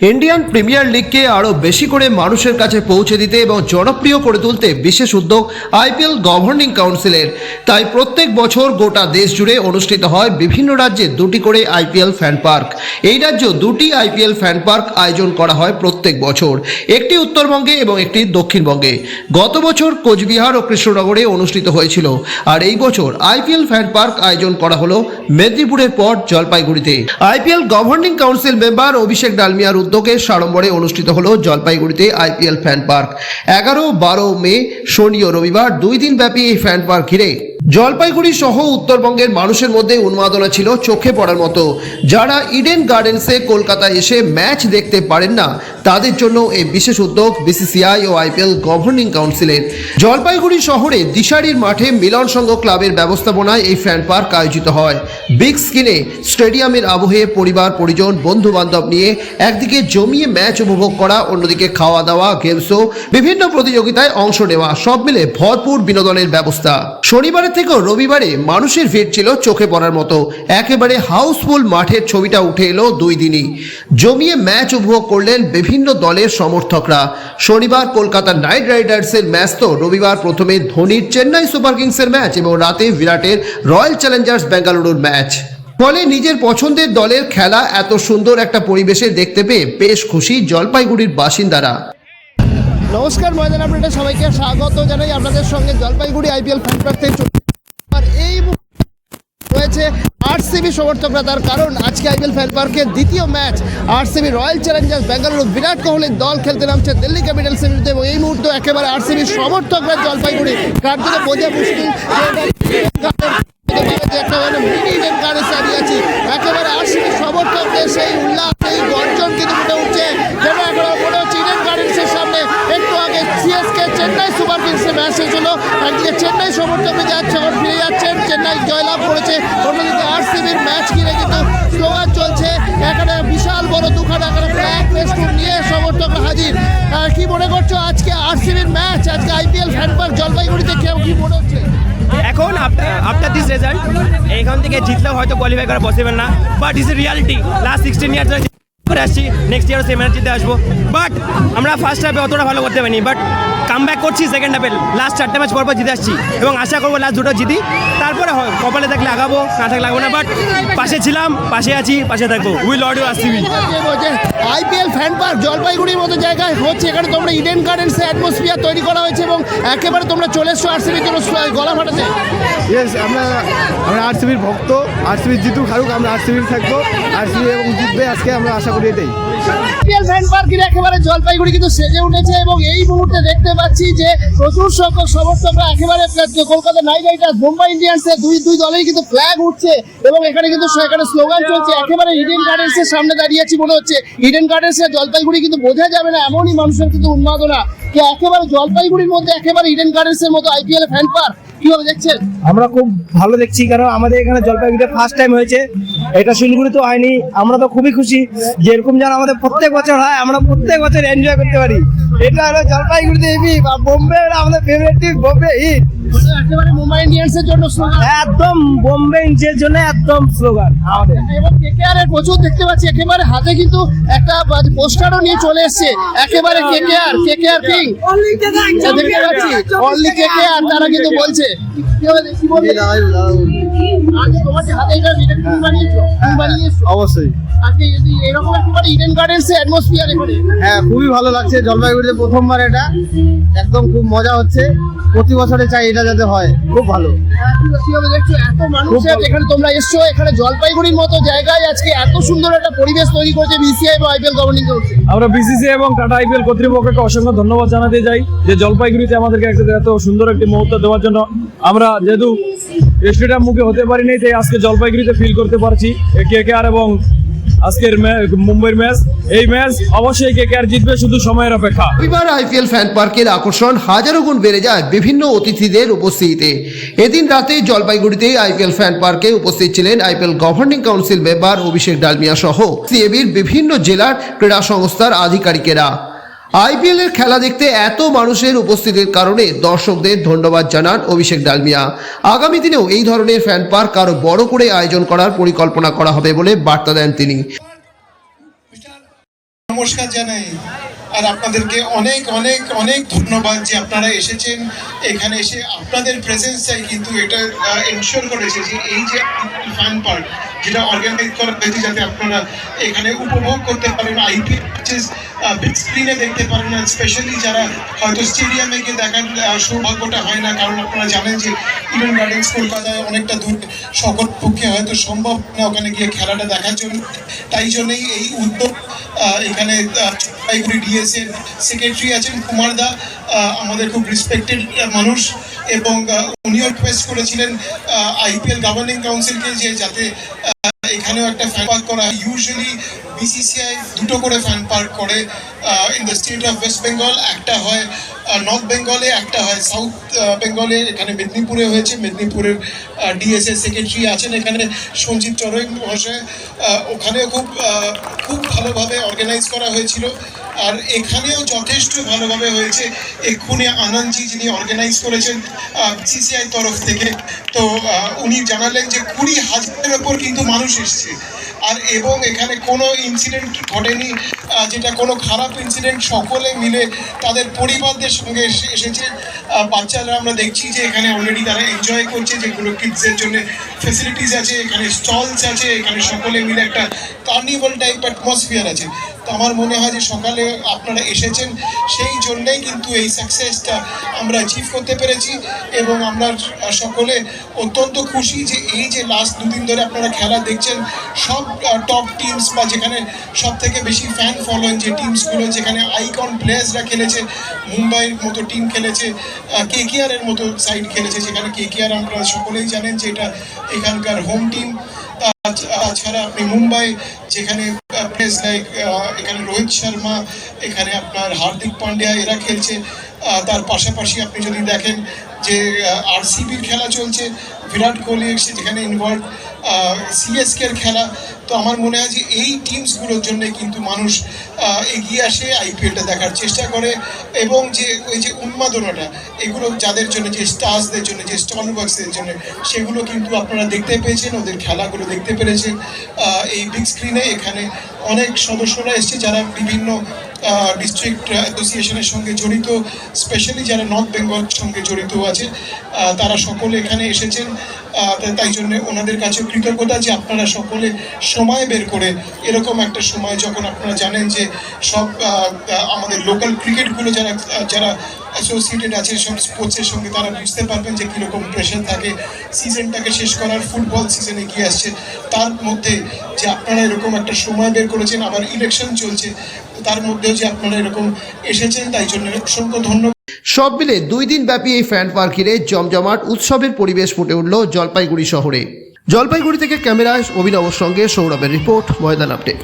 Indian premier লিগকে আরও বেশি করে মানুষের কাছে পৌঁছে দিতে এবং জনপ্রিয় করে তুলতে বিশেষ উদ্যোগ আইপিএল গভর্নিং কাউন্সিলের তাই প্রত্যেক বছর গোটা দেশ জুড়ে অনুষ্ঠিত হয় বিভিন্ন রাজ্যে দুটি করে আইপিএল ফ্যান পার্ক এই রাজ্য দুটি আইপিএল ফ্যান পার্ক আয়োজন করা হয় প্রত্যেক বছর। একটি উত্তরবঙ্গে এবং একটি দক্ষিণবঙ্গে। গত বছর কোচবিহার ও কৃষ্ণনগরে অনুষ্ঠিত হয়েছিল। আর এই বছর আইপিএল ফ্যান পার্ক আয়োজন করা হলো মেদিনীপুরের পর জলপাইগুড়িতে। IPL governing council member Abhishek ডালমিয়ার উদ্যোগে সাড়ম্বরে অনুষ্ঠিত হলো জলপাইগুড়িতে আইপিএল ফ্যান পার্ক। এগারো, বারো মে, শনি ও রবিবার দুই দিন ব্যাপী এই ফ্যান পার্ক ঘিরে। জলপাইগুড়ি সহ উত্তরবঙ্গের মানুষের মধ্যে উন্মাদনা ছিল, চোখে পড়ার মতো। যারা ইডেন গার্ডেন্সে কলকাতা এসে ম্যাচ দেখতে পারেন না, তাদের জন্য এই বিশেষ উদ্যোগ বিসিসিআই ও আইপিএল গভর্নিং কাউন্সিলের জলপাইগুড়ি শহরে দিশারির মাঠে মিলন সংঘ ক্লাবের ব্যবস্থাপনায় এই ফ্যান পার্ক আয়োজিত হয়। বিগ স্ক্রিনে স্টেডিয়ামের আবহে পরিবার, পরিজন বন্ধু বান্ধব নিয়ে একদিকে জমিয়ে ম্যাচ উপভোগ করা, অন্যদিকে খাওয়া দাওয়া গেম শো বিভিন্ন প্রতিযোগিতায় অংশ নেওয়া, সব মিলে ভরপুর বিনোদনের ব্যবস্থা। শনিবারের থেকেও রবিবারে মানুষের ভিড় ছিল চোখে পড়ার মতো। একেবারে হাউসফুল মাঠের ছবিটা উঠে এলো দুই দিনই। জমিয়ে ম্যাচ উপভোগ করলেন বিভিন্ন দলের সমর্থকরা। শনিবার কলকাতা নাইট রাইডার্সের ম্যাচ তো রবিবার প্রথমে ধোনির চেন্নাই সুপার কিংসের ম্যাচ এবং রাতে বিরাটের রয়্যাল চ্যালেঞ্জার্স বেঙ্গালুরুর ম্যাচ। ফলে নিজের পছন্দের দলের খেলা এত সুন্দর একটা পরিবেশে দেখতে পেয়ে বেশ খুশি জলপাইগুড়ির বাসিন্দারা। নমস্কার ময়দান আপডেটে সবাইকে স্বাগত জানাই আপনাদের সঙ্গে জলপাইগুড়ি আইপিএল প্রার্থী থেকে আর এই রয়েছে আরসিবি সমর্থকরা, তার কারণ আজকে আইপিএল ফ্যান পার্কের দ্বিতীয় match RCB Royal Challengers Bengaluru Virat কোহলির দল খেলতে নামছে দিল্লি ক্যাপিটালসের বিরুদ্ধে এবং এই মুহূর্তে একেবারে আরসিবি সমর্থকরা জলপাইগুড়ি কার্যত বোঝা মুশকিল চেন্নাই জয়লাভ করেছে। অন্যদিকে আরসিবির ম্যাচ কিনে কিন্তু স্লোগান চলছে। এখানে বিশাল বড় দুখানে এখানে ফ্ল্যাগ ফেস্টুন নিয়ে সমর্থকরা হাজির। কি মনে করছ আজকে আরসিবির ম্যাচ? আজকে আইপিএল ফ্যান পার্ক জলপাইগুড়িতে কেউ কি মনে হচ্ছে? এখন আফটার দিস রেজাল্ট এখান থেকে জিতলেও হয়তো কোয়ালিফাই করা পসিবল না but is reality last sixteen year ধরে করে আসছি। নেক্সট ইয়ারও সেম জিতে আসব। বাট আমরা ফার্স্ট হাফে অতটা ভালো করতে পারিনি। বাট কাম ব্যাক করছি সেকেন্ড হাফে লাস্ট চারটে ম্যাচ পর পর জিতে আসছি। এবং আশা করব লাস্ট দুটো জিতি। তারপরে হয় কপালে থাকলে আগাবো না থাকলে আগাবো না। বাট পাশে ছিলাম পাশে আছি পাশে থাকব। We lord you RCB IPL fan park জলপাইগুড়ির মতো জায়গায় হচ্ছে এখানে তোমরা ইডেন গার্ডেন্সে অ্যাটমসফিয়ার তৈরি করা হয়েছে এবং একেবারে তোমরা চলে এসছো আরসিবির জন্য গলা ফাটাতে। ইয়েস আমরা আমরা আরসিবির ভক্ত। আরসিবি জিতুক হারুক আমরা আরসিবির থাকব। আরসিবি এবং জিতবে আজকে আমরা আশা জলপাইগুড়ি কিন্তু সেজে উঠেছে এবং এই মুহূর্তে দেখতে পাচ্ছি যে প্রচুর সংখ্যক একেবারে ইন্ডিয়ান্সের দুই দুই কিন্তু ফ্ল্যাগ উঠছে এবং এখানে কিন্তু স্লোগান চলছে, একেবারে সামনে দাঁড়িয়ে মনে হচ্ছে। জলপাইগুড়ি কিন্তু বোঝা যাবে না, এমনই মানুষের কিন্তু উন্মাদনা একেবারে জলপাইগুড়ির মধ্যে একেবারে ইডেন গার্ডেন্সের মতো আইপিএল ফ্যান পার্ক কীভাবে দেখছেন? আমরা খুব ভালো দেখছি কারণ আমাদের এখানে জলপাইগুড়িতে ফার্স্ট টাইম হয়েছে। এটা শিলিগুড়ি তো হয়নি, আমরা তো খুবই খুশি। যে এরকম যেন আমাদের প্রত্যেক বছর হয়, আমরা প্রত্যেক বছর এনজয় করতে পারি। এটা হলো জলপাইগুড়িতে এবি বা বোম্বে আমাদের ফেভারিট টিম বোম্বে হিট। একেবারে মুম্বাই ইন্ডিয়ান্সের জন্য স্লোগান একদম বোম্বে ইন্ডিয়ার জন্য একদম স্লোগান আমাদের। এবং কেকেআর এর প্রচুর দেখতে পাচ্ছি একেবারে হাতে কিন্তু একটা পোস্টারও নিয়ে চলে এসেছে। একেবারে কেকেআর কেকেআর কিং দেখতে পাচ্ছি অনলি কেকেআর তারা কিন্তু বলছে। কি হবে- কি বলবে? আজকে তোমার যে হাতে এটা ইডেন কিং বানিয়েছো কিং বানিয়েছো? অবশ্যই। আজকে যদি এরকম একেবারে ইডেন গার্ডেন্স অ্যাটমসফিয়ার এখানে হ্যাঁ খুবই ভালো লাগছে জলপাইগুড়িতে প্রথমবার এটা। একদম খুব মজা হচ্ছে। প্রতি বছরে চাই এটা যাতে হয়। খুব ভালো। হ্যাঁ, এখানে তোমরা এসছো এখানে জলপাইগুড়ির মতো জায়গায় আজকে এত সুন্দর একটা পরিবেশ তৈরি করেছে বিসিআই বা আইপিএল গভর্নিং আমরা বিসিসি এবং টাটা আইপিএল কর্তৃপক্ষকে অসংখ্য ধন্যবাদ জানাতে চাই যে জলপাইগুড়িতে আমাদেরকে একটা এত সুন্দর একটি মুহূর্ত দেওয়ার জন্য। আমরা যেহেতু স্টেডিয়াম মুখে হতে পারিনি তাই আজকে জলপাইগুড়িতে ফিল করতে পারছি কে কে আর এবং আজকের মুম্বাইয়ের ম্যাচ। এই ম্যাচ অবশ্যই কে কে আর জিতবে শুধু সময়ের অপেক্ষা। রবিবার আইপিএল ফ্যান পার্কের আকর্ষণ হাজারো গুণ বেড়ে যায় বিভিন্ন অতিথিদের উপস্থিতিতে। এদিন রাতে জলপাইগুড়িতে আইপিএল ফ্যান পার্কে উপস্থিত ছিলেন IPL governing council member Abhishek Dalmiya সহ। সিএবির বিভিন্ন জেলার ক্রীড়া সংস্থার আধিকারিকেরা। আইপিএল এর খেলা দেখতে এত মানুষের উপস্থিতির কারণে দর্শকদের ধন্যবাদ জানান অভিষেক ডালমিয়া। আগামী দিনেও এই ধরনের ফ্যান পার্ক আরও বড় করে আয়োজন করার পরিকল্পনা করা হবে বলে বার্তা দেন তিনি। নমস্কার জানাই। আর আপনাদেরকে অনেক অনেক অনেক ধন্যবাদ যে আপনারা এসেছেন। এখানে এসে আপনাদের প্রেজেন্সটাই কিন্তু এটা এনশোর করেছে যে এই যে ফান পার্ক যেটা অর্গানাইজ করা হয়েছে যাতে আপনারা এখানে উপভোগ করতে পারেন ম্যাচেস বিগ স্ক্রিনে দেখতে পারেন, আর স্পেশালি যারা হয়তো স্টেডিয়ামে গিয়ে দেখার সৌভাগ্যটা হয় না, কারণ আপনারা জানেন যে ইডেন গার্ডেন্স কলকাতায় অনেকটা দূর, সকল পক্ষে হয়তো সম্ভব না ওখানে গিয়ে খেলাটা দেখার জন্য। তাই জন্যই এই উদ্যোগ এখানে জলপাইগুড়ি ডিএস এর সেক্রেটারি আছেন কুমার দা আমাদের খুব রেসপেক্টেড মানুষ এবং উনিও রিকোয়েস্ট করেছিলেন আইপিএল গভর্নিং কাউন্সিলকে যে যাতে এখানেও একটা ফ্যান পার্ক করা ইউজুয়ালি বিসিসিআই দুটো করে ফ্যান পার্ক করে in the state of West Bengal একটা হয় নর্থ বেঙ্গলে একটা হয় সাউথ বেঙ্গলে এখানে মেদিনীপুরে হয়েছে। মেদিনীপুরের ডিএসএ সেক্রেটারি আছেন এখানে সঞ্জিত চরই মহাশয়। ওখানেও খুব খুব ভালোভাবে অর্গানাইজ করা হয়েছিল। আর এখানেও যথেষ্ট ভালোভাবে হয়েছে। এক্ষুনি আনন্দজি যিনি অর্গানাইজ করেছেন সিসিআই তরফ থেকে, তো উনি জানালেন যে কুড়ি হাজারের ওপর কিন্তু মানুষ এসছে। আর এবং এখানে কোনো ইনসিডেন্ট ঘটেনি যেটা কোনো খারাপ ইনসিডেন্ট সকলে মিলে তাদের পরিবারদের সঙ্গে এসে- এসেছে। বাচ্চারা আমরা দেখছি যে এখানে অলরেডি তারা এনজয় করছে, যেগুলো কিডসের জন্য ফেসিলিটিস আছে, এখানে স্টলস আছে, এখানে সকলে মিলে একটা কার্নিভাল টাইপ অ্যাটমসফিয়ার আছে। তো আমার মনে হয় যে সকালে আপনারা এসেছেন, সেই জন্যই কিন্তু এই সাকসেসটা আমরা অ্যাচিভ করতে পেরেছি এবং আমরা সকলে অত্যন্ত খুশি যে এই যে লাস্ট দুদিন ধরে আপনারা খেলা দেখছেন, সব টপ টিমস বা যেখানে সব থেকে বেশি ফ্যান ফলোয়িং যে টিমসগুলো যেখানে আইকন প্লেয়ার্সরা খেলেছে, মুম্বাইয়ের মতো টিম খেলেছে কে এর মতো সাইড খেলেছে যেখানে কে কে আর আপনারা সকলেই জানেন যে এটা এখানকার হোম টিম তাছাড়া আপনি মুম্বাই, যেখানে প্লেস লাইক এখানে রোহিত শর্মা, এখানে আপনার হার্দিক পান্ডিয়া, এরা খেলছে। তার পাশাপাশি আপনি যদি দেখেন যে আরসিবির খেলা চলছে, বিরাট কোহলি এসে যেখানে ইনভলভ সিএসকে এর খেলা তো আমার মনে হয় যে এই টিমসগুলোর জন্য কিন্তু মানুষ এগিয়ে আসে আইপিএলটা দেখার চেষ্টা করে এবং যে ওই যে উন্মাদনাটা, এগুলো যাদের জন্য, যে স্টার্সদের জন্য, যে স্টল বক্সের জন্য, সেগুলো কিন্তু আপনারা দেখতে পেয়েছেন, ওদের খেলাগুলো দেখতে পেরেছেন। এই বিগ স্ক্রিনে এখানে অনেক সদস্যরা এসছে যারা বিভিন্ন ডিস্ট্রিক্ট অ্যাসোসিয়েশনের সঙ্গে জড়িত স্পেশালি যারা নর্থ বেঙ্গল সঙ্গে জড়িত আছে তারা সকলে এখানে এসেছেন। তাই জন্য ওনাদের কাছে কৃতজ্ঞতা যে আপনারা সকলে সময় বের করে এরকম একটা সময় যখন আপনারা জানেন যে সব আমাদের লোকাল ক্রিকেটগুলো যারা যারা অ্যাসোসিয়েটেড আছে, সব স্পোর্টসের সঙ্গে তারা বুঝতে পারবেন যে কীরকম প্রেশার থাকে। সিজনটাকে শেষ করার ফুটবল সিজন এগিয়ে আসছে। তার মধ্যে যে আপনারা এরকম একটা সময় বের করেছেন, আবার ইলেকশন চলছে তার মধ্যেও যে আপনারা এরকম এসেছেন, তাই জন্য অসংখ্য ধন্যবাদ। সব মিলে দুই দিন ব্যাপী এই ফ্যান পার্কিরে জমজমাট উৎসবের পরিবেশ ফুটে উঠল জলপাইগুড়ি শহরে। জলপাইগুড়ি থেকে ক্যামেরায় অভিনবর সঙ্গে সৌরভের রিপোর্ট, ময়দান আপডেট